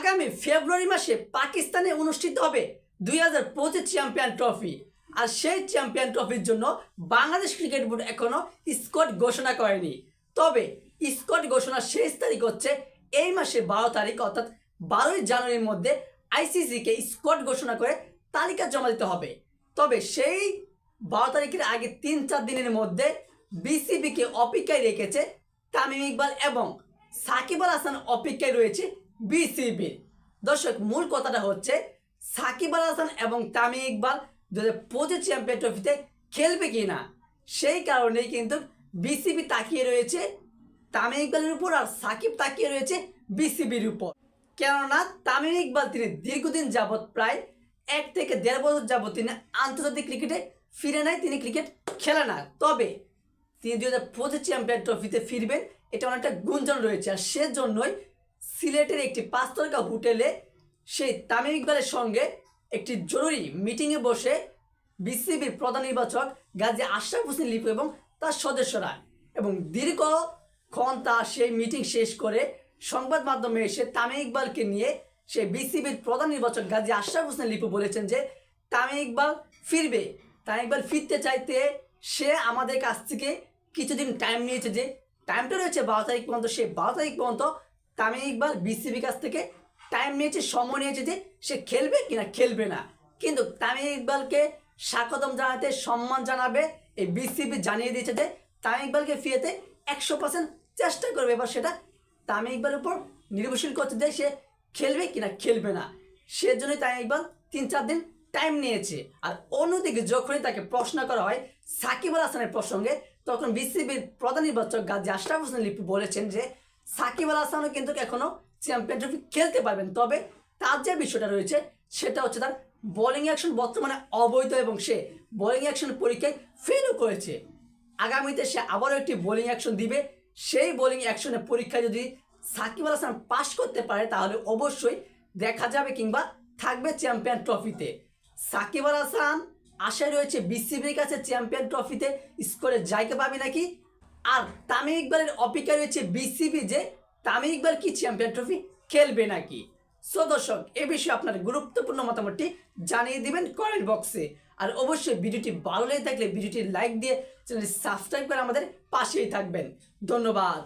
আগামী ফেব্রুয়ারি মাসে পাকিস্তানে অনুষ্ঠিত হবে দুই হাজার পঁচিশ চ্যাম্পিয়ন ট্রফি। আর সেই চ্যাম্পিয়ন ট্রফির জন্য বাংলাদেশ ক্রিকেট বোর্ড এখনও স্কোয়াড ঘোষণা করেনি। তবে স্কোয়াড ঘোষণার শেষ তারিখ হচ্ছে এই মাসে বারো তারিখ, অর্থাৎ বারোই জানুয়ারির মধ্যে আইসিসিকে স্কোয়াড ঘোষণা করে তালিকা জমা দিতে হবে। তবে সেই বারো তারিখের আগে তিন চার দিনের মধ্যে বিসিবিকে অপেক্ষায় রেখেছে তামিম ইকবাল এবং সাকিব আল হাসান অপেক্ষায় রয়েছে বিসিবির দর্শক, মূল কথাটা হচ্ছে সাকিব আল হাসান এবং তামিম ইকবাল দু হাজার পঁচিশ চ্যাম্পিয়ন ট্রফিতে খেলবে কি না সেই কারণেই কিন্তু বিসিবি তাকিয়ে রয়েছে তামিম ইকবালের উপর আর সাকিব তাকিয়ে রয়েছে বিসিবির উপর। কেননা তামিম ইকবাল তিনি দীর্ঘদিন যাবৎ প্রায় এক থেকে দেড় বছর যাবৎ তিনি আন্তর্জাতিক ক্রিকেটে ফিরে নেয় তিনি ক্রিকেট খেলে না। তবে তিনি দুই হাজার পঁচিশ চ্যাম্পিয়ন ট্রফিতে ফিরবেন, এটা অনেকটা গুঞ্জন রয়েছে। আর সেজন্যই সিলেটের একটি পাঁচ তারকা হোটেলে সেই তামিম ইকবালের সঙ্গে একটি জরুরি মিটিংয়ে বসে বিসিবির প্রধান নির্বাচক গাজী আশরাফ হোসেন লিপু এবং তার সদস্যরা এবং দীর্ঘক্ষণ তার সেই মিটিং শেষ করে সংবাদ মাধ্যমে এসে তামিম ইকবালকে নিয়ে সে বিসিবির প্রধান নির্বাচক গাজী আশরাফ হোসেন লিপু বলেছেন যে, তামিম ইকবাল ফিরবে। তামিম ইকবাল ফিরতে চাইতে সে আমাদের কাছ থেকে কিছুদিন টাইম নিয়েছে যে টাইমটা রয়েছে বারো তারিখ পর্যন্ত। সে বারো তারিখ পর্যন্ত তামিম ইকবাল বিসিবির কাছ থেকে টাইম নিয়েছে, সময় নিয়েছে যে সে খেলবে কিনা খেলবে না। কিন্তু তামিম ইকবালকে স্বাগতম জানাতে, সম্মান জানাবে, এই বিসিবি জানিয়ে দিয়েছে যে তামিম ইকবালকে ফিরেতে একশো পার্সেন্ট চেষ্টা করবে। এবার সেটা তামিম ইকবালের উপর নির্ভরশীল করছে যে সে খেলবে কিনা খেলবে না। সেজন্যই তামিম ইকবাল তিন চার দিন টাইম নিয়েছে। আর অন্যদিকে যখনই তাকে প্রশ্ন করা হয় সাকিব আল হাসানের প্রসঙ্গে, তখন বিসিবির প্রধান নির্বাচক গাজী আশরাফ হোসেন লিপি বলেছেন যে সাকিব আল হাসানও কিন্তু এখনও চ্যাম্পিয়ন ট্রফি খেলতে পারবেন। তবে তার যে বিষয়টা রয়েছে, সেটা হচ্ছে তার বোলিং অ্যাকশন বর্তমানে অবৈধ এবং সে বোলিং অ্যাকশন পরীক্ষায় ফেলও করেছে। আগামীতে সে আবারও একটি বোলিং অ্যাকশন দিবে। সেই বোলিং অ্যাকশনের পরীক্ষায় যদি সাকিব আল হাসান পাশ করতে পারে, তাহলে অবশ্যই দেখা যাবে কিংবা থাকবে চ্যাম্পিয়ন ট্রফিতে। সাকিব আল হাসান আশায় রয়েছে বিসিবির কাছে চ্যাম্পিয়ন ট্রফিতে স্কোরে জায়গা পাবে নাকি? আর তামিম ইকবালের অপেক্ষা রয়েছে বিসিবি যে তামিম ইকবাল কি চ্যাম্পিয়ন ট্রফি খেলবে নাকি? সো দর্শক, এ বিষয়ে আপনার গুরুত্বপূর্ণ মতামতটি জানিয়ে দিবেন কমেন্ট বক্সে আর অবশ্যই ভিডিওটি ভালো লেগে থাকলে ভিডিওটি লাইক দিয়ে চ্যানেলটি সাবস্ক্রাইব করে আমাদের পাশেই থাকবেন। ধন্যবাদ।